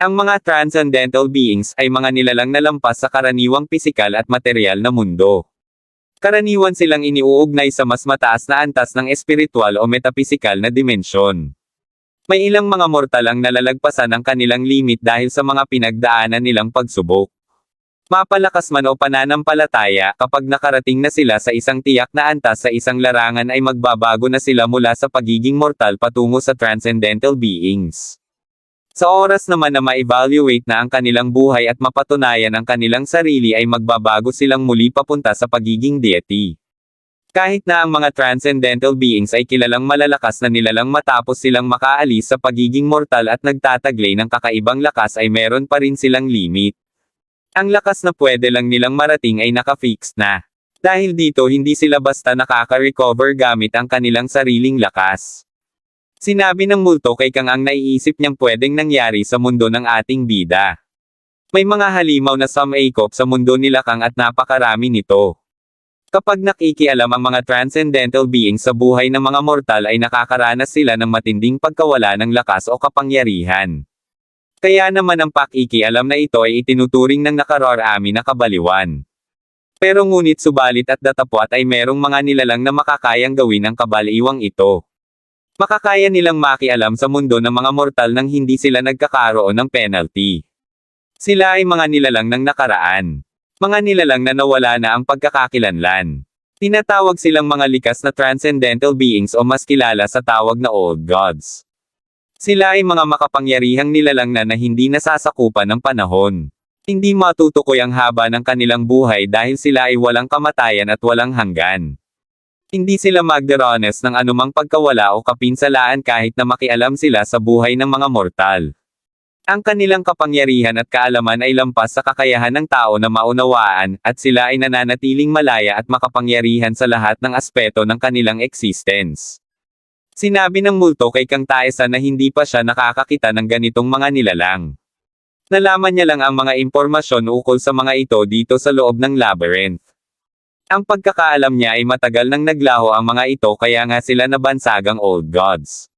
Ang mga transcendental beings ay mga nilalang na lampas sa karaniwang pisikal at material na mundo. Karaniwan silang iniuugnay sa mas mataas na antas ng espiritual o metapisikal na dimensyon. May ilang mga mortal ang nalalagpasan ang kanilang limit dahil sa mga pinagdaanan nilang pagsubok. Mapalakas man o pananampalataya, kapag nakarating na sila sa isang tiyak na antas sa isang larangan ay magbabago na sila mula sa pagiging mortal patungo sa transcendental beings. Sa oras naman na ma-evaluate na ang kanilang buhay at mapatunayan ang kanilang sarili ay magbabago silang muli papunta sa pagiging deity. Kahit na ang mga transcendental beings ay kilalang malalakas na nilalang matapos silang makaalis sa pagiging mortal at nagtataglay ng kakaibang lakas ay meron pa rin silang limit. Ang lakas na pwede lang nilang marating ay nakafix na. Dahil dito hindi sila basta nakaka-recover gamit ang kanilang sariling lakas. Sinabi ng multo kay Kang ang naiisip niyang pwedeng nangyari sa mundo ng ating bida. May mga halimaw na sumaikop sa mundo nila Kang at napakarami nito. Kapag nakikialam ang mga transcendental beings sa buhay ng mga mortal ay nakakaranas sila ng matinding pagkawala ng lakas o kapangyarihan. Kaya naman ang pakikialam na ito ay itinuturing ng nakararami na kabaliwan. Pero ngunit subalit at datapwat ay merong mga nilalang na makakayang gawin ang kabaliwang ito. Makakaya nilang makialam sa mundo ng mga mortal nang hindi sila nagkakaroon ng penalty. Sila ay mga nilalang ng nakaraan. Mga nilalang na nawala na ang pagkakakilanlan. Tinatawag silang mga likas na transcendental beings o mas kilala sa tawag na old gods. Sila ay mga makapangyarihang nilalang na na hindi nasasakupan ng panahon. Hindi matutukoy ang haba ng kanilang buhay dahil sila ay walang kamatayan at walang hanggan. Hindi sila magderanes ng anumang pagkawala o kapinsalaan kahit na makialam sila sa buhay ng mga mortal. Ang kanilang kapangyarihan at kaalaman ay lampas sa kakayahan ng tao na maunawaan, at sila ay nananatiling malaya at makapangyarihan sa lahat ng aspeto ng kanilang existence. Sinabi ng multo kay Kang Taesa na hindi pa siya nakakakita ng ganitong mga nilalang. Nalaman niya lang ang mga impormasyon ukol sa mga ito dito sa loob ng labyrinth. Ang pagkakaalam niya ay matagal nang naglaho ang mga ito kaya nga sila nabansagang old gods.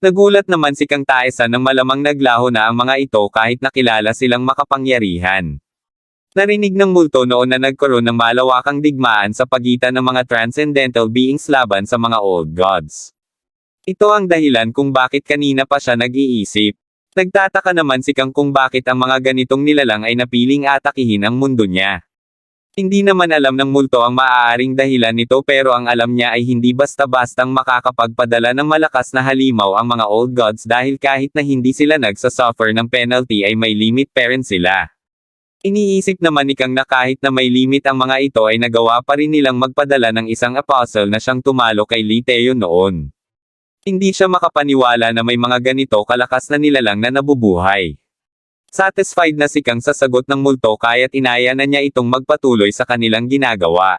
Nagulat naman si Kang Taesa nang malamang naglaho na ang mga ito kahit nakilala silang makapangyarihan. Narinig ng multo noon na nagkaroon ng malawakang digmaan sa pagitan ng mga transcendental beings laban sa mga old gods. Ito ang dahilan kung bakit kanina pa siya nag-iisip. Nagtataka naman si Kang kung bakit ang mga ganitong nilalang ay napiling atakihin ang mundo niya. Hindi naman alam ng multo ang maaaring dahilan nito pero ang alam niya ay hindi basta-bastang makakapagpadala ng malakas na halimaw ang mga old gods dahil kahit na hindi sila nagsasuffer ng penalty ay may limit pa rin sila. Iniisip naman ni Kang na kahit na may limit ang mga ito ay nagawa pa rin nilang magpadala ng isang apostle na siyang tumalo kay Liteo noon. Hindi siya makapaniwala na may mga ganito kalakas na nilalang na nabubuhay. Satisfied na si Kang sa sagot ng multo kaya't inaya na niya itong magpatuloy sa kanilang ginagawa.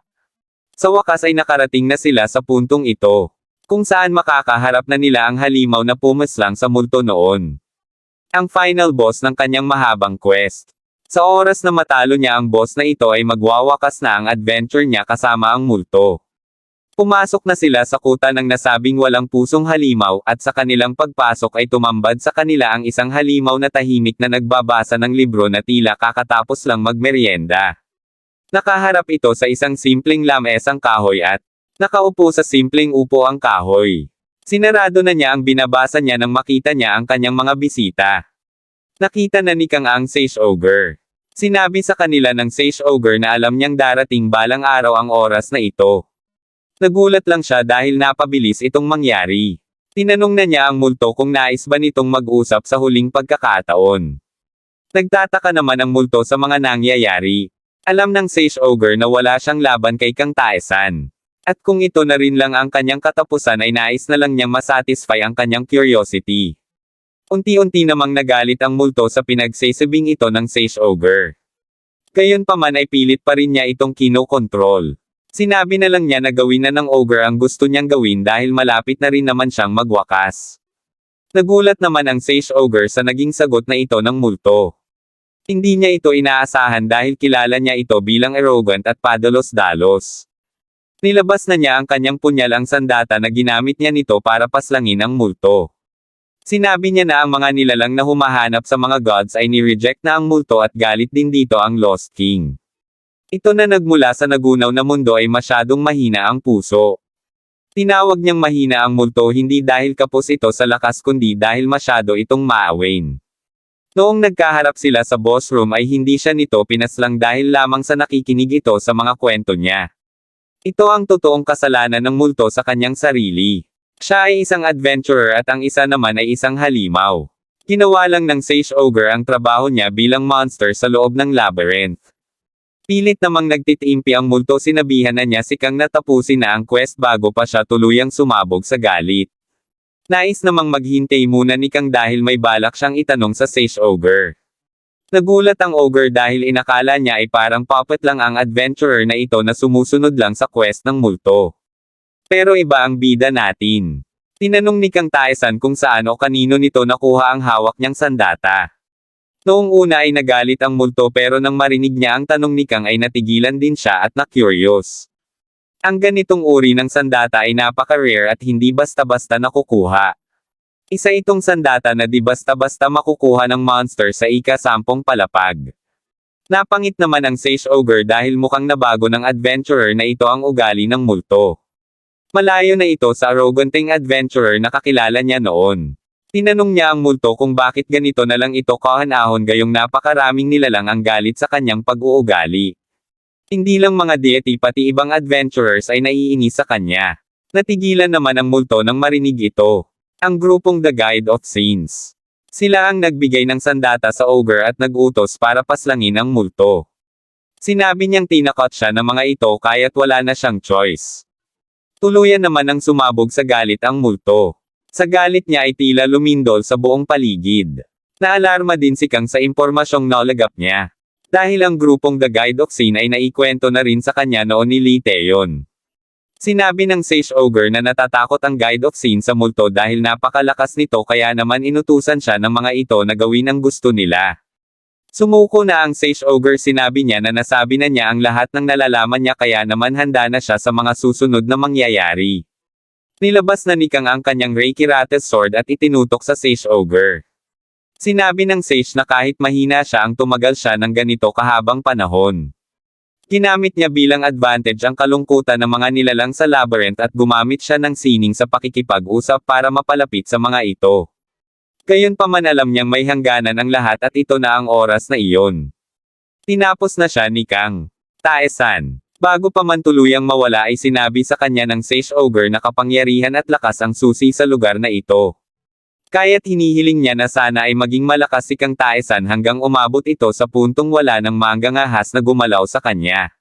Sa wakas ay nakarating na sila sa puntong ito. Kung saan makakaharap na nila ang halimaw na pumaslang sa multo noon. Ang final boss ng kanyang mahabang quest. Sa oras na matalo niya ang boss na ito ay magwawakas na ang adventure niya kasama ang multo. Pumasok na sila sa kuta ng nasabing walang pusong halimaw, at sa kanilang pagpasok ay tumambad sa kanila ang isang halimaw na tahimik na nagbabasa ng libro na tila kakatapos lang magmeryenda. Nakaharap ito sa isang simpleng lamesang kahoy at nakaupo sa simpleng upo ang kahoy. Sinarado na niya ang binabasa niya nang makita niya ang kanyang mga bisita. Nakita na ni Kang ang Sage Ogre. Sinabi sa kanila ng Sage Ogre na alam niyang darating balang araw ang oras na ito. Nagulat lang siya dahil napabilis itong mangyari. Tinanong na niya ang multo kung nais ba nitong mag-usap sa huling pagkakataon. Nagtataka naman ang multo sa mga nangyayari. Alam ng Sage Ogre na wala siyang laban kay Kang Taesan. At kung ito na rin lang ang kanyang katapusan ay nais na lang niyang masatisfy ang kanyang curiosity. Unti-unti namang nagalit ang multo sa pinagsasabing ito ng Sage Ogre. Gayon pa man ay pilit pa rin niya itong kinokontrol. Sinabi na lang niya na gawin na ng ogre ang gusto niyang gawin dahil malapit na rin naman siyang magwakas. Nagulat naman ang Sage Ogre sa naging sagot na ito ng multo. Hindi niya ito inaasahan dahil kilala niya ito bilang arrogant at padalos-dalos. Nilabas na niya ang kanyang punyal ang sandata na ginamit niya nito para paslangin ang multo. Sinabi niya na ang mga nilalang na humahanap sa mga gods ay ni-reject na ang multo at galit din dito ang Lost King. Ito na nagmula sa nagunaw na mundo ay masyadong mahina ang puso. Tinawag niyang mahina ang multo hindi dahil kapos ito sa lakas kundi dahil masyado itong maawain. Noong nagkaharap sila sa boss room ay hindi siya nito pinaslang dahil lamang sa nakikinig ito sa mga kwento niya. Ito ang totoong kasalanan ng multo sa kanyang sarili. Siya ay isang adventurer at ang isa naman ay isang halimaw. Ginawa lang ng Sage Ogre ang trabaho niya bilang monster sa loob ng labyrinth. Pilit namang nagtitimpi ang multo sinabihan na niya si Kang natapusin na ang quest bago pa siya tuluyang sumabog sa galit. Nais namang maghintay muna ni Kang dahil may balak siyang itanong sa Sage Ogre. Nagulat ang Ogre dahil inakala niya ay parang puppet lang ang adventurer na ito na sumusunod lang sa quest ng multo. Pero iba ang bida natin. Tinanong ni Kang Taesan kung saan o kanino nito nakuha ang hawak niyang sandata. Noong una ay nagalit ang multo pero nang marinig niya ang tanong ni Kang ay natigilan din siya at na-curious. Ang ganitong uri ng sandata ay napaka-rare at hindi basta-basta nakukuha. Isa itong sandata na di basta-basta makukuha ng monster sa ika-sampung palapag. Napangit naman ang Sage Ogre dahil mukhang nabago ng adventurer na ito ang ugali ng multo. Malayo na ito sa arroganting adventurer na kakilala niya noon. Tinanong niya ang multo kung bakit ganito na lang ito kahanahon gayong napakaraming nilalang ang galit sa kanyang pag-uugali. Hindi lang mga deity pati ibang adventurers ay naiinis sa kanya. Natigilan naman ang multo nang marinig ito. Ang grupong The Guide of Saints. Sila ang nagbigay ng sandata sa ogre at nagutos para paslangin ang multo. Sinabi niyang tinakot siya ng mga ito kaya't wala na siyang choice. Tuluyan naman ang sumabog sa galit ang multo. Sa galit niya ay tila lumindol sa buong paligid. Naalarma din si Kang sa impormasyong nalagap niya. Dahil ang grupong The Guide of Sin ay naikwento na rin sa kanya noon ni Lee Taeyon. Sinabi ng Sage Ogre na natatakot ang Guide of Sin sa multo dahil napakalakas nito kaya naman inutusan siya ng mga ito na gawin ang gusto nila. Sumuko na ang Sage Ogre sinabi niya na nasabi na niya ang lahat ng nalalaman niya kaya naman handa na siya sa mga susunod na mangyayari. Nilabas na ni Kang ang kanyang Reiki Rates Sword at itinutok sa Sage Ogre. Sinabi ng Sage na kahit mahina siya ang tumagal siya ng ganito kahabang panahon. Ginamit niya bilang advantage ang kalungkutan ng mga nilalang sa labyrinth at gumamit siya ng sining sa pakikipag-usap para mapalapit sa mga ito. Gayon pa man alam niyang may hangganan ang lahat at ito na ang oras na iyon. Tinapos na siya ni Kang. Taesan. Bago pa man tuluyang mawala ay sinabi sa kanya ng Sage Ogre na kapangyarihan at lakas ang susi sa lugar na ito. Kaya't hinihiling niya na sana ay maging malakas si Kang Taesan hanggang umabot ito sa puntong wala ng manggang ahas na gumalaw sa kanya.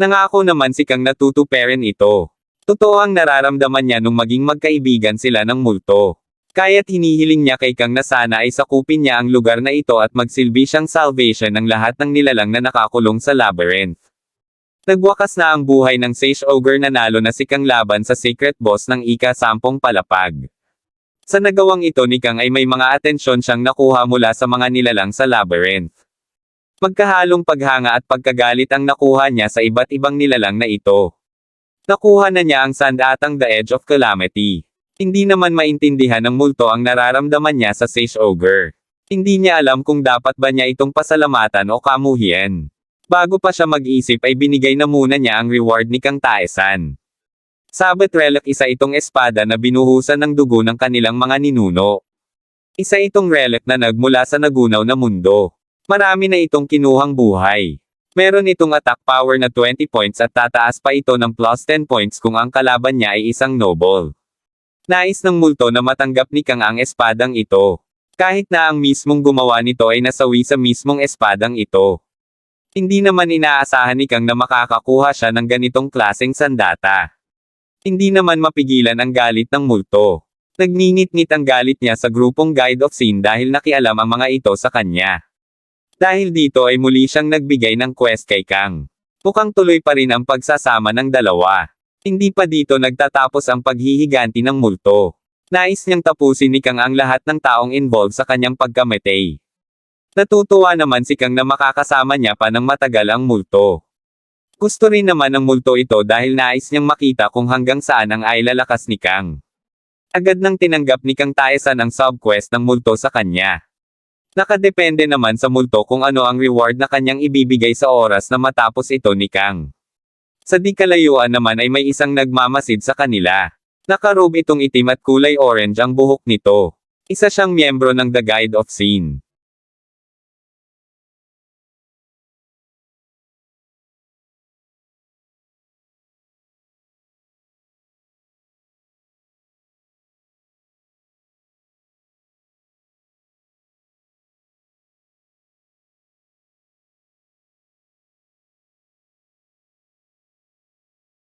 Nangako naman si Kang natutuperin ito. Totoo ang nararamdaman niya nung maging magkaibigan sila ng multo. Kaya't hinihiling niya kay Kang na sana ay sakupin niya ang lugar na ito at magsilbi siyang salvation ng lahat ng nilalang na nakakulong sa labyrinth. Nagwakas na ang buhay ng Sage Ogre nanalo na si Kang laban sa secret boss ng ika-sampung palapag. Sa nagawang ito ni Kang ay may mga atensyon siyang nakuha mula sa mga nilalang sa labyrinth. Magkahalong paghanga at pagkagalit ang nakuha niya sa iba't ibang nilalang na ito. Nakuha na niya ang sandatang The Edge of Calamity. Hindi naman maintindihan ng multo ang nararamdaman niya sa Sage Ogre. Hindi niya alam kung dapat ba niya itong pasalamatan o kamuhian. Bago pa siya mag-isip ay binigay na muna niya ang reward ni Kang Taesan. Sabbath Relic isa itong espada na binuhusan ng dugo ng kanilang mga ninuno. Isa itong relic na nagmula sa nagunaw na mundo. Marami na itong kinuhang buhay. Meron itong attack power na 20 points at tataas pa ito ng plus 10 points kung ang kalaban niya ay isang noble. Nais ng multo na matanggap ni Kang ang espadang ito. Kahit na ang mismong gumawa nito ay nasawi sa mismong espadang ito. Hindi naman inaasahan ni Kang na makakakuha siya ng ganitong klaseng sandata. Hindi naman mapigilan ang galit ng multo. Nagninit-ngit ang galit niya sa grupong Guide of Sin dahil nakialam ang mga ito sa kanya. Dahil dito ay muli siyang nagbigay ng quest kay Kang. Mukhang tuloy pa rin ang pagsasama ng dalawa. Hindi pa dito nagtatapos ang paghihiganti ng multo. Nais niyang tapusin ni Kang ang lahat ng taong involved sa kanyang pagkamatay. Natutuwa naman si Kang na makakasama niya pa ng matagal ang multo. Gusto rin naman ng multo ito dahil nais niyang makita kung hanggang saan ang ay lalakas ni Kang. Agad nang tinanggap ni Kang Taesan ang subquest ng multo sa kanya. Nakadepende naman sa multo kung ano ang reward na kanyang ibibigay sa oras na matapos ito ni Kang. Sa di kalayuan naman ay may isang nagmamasid sa kanila. Nakarobe itong itim at kulay orange ang buhok nito. Isa siyang miyembro ng The Guide of Sin.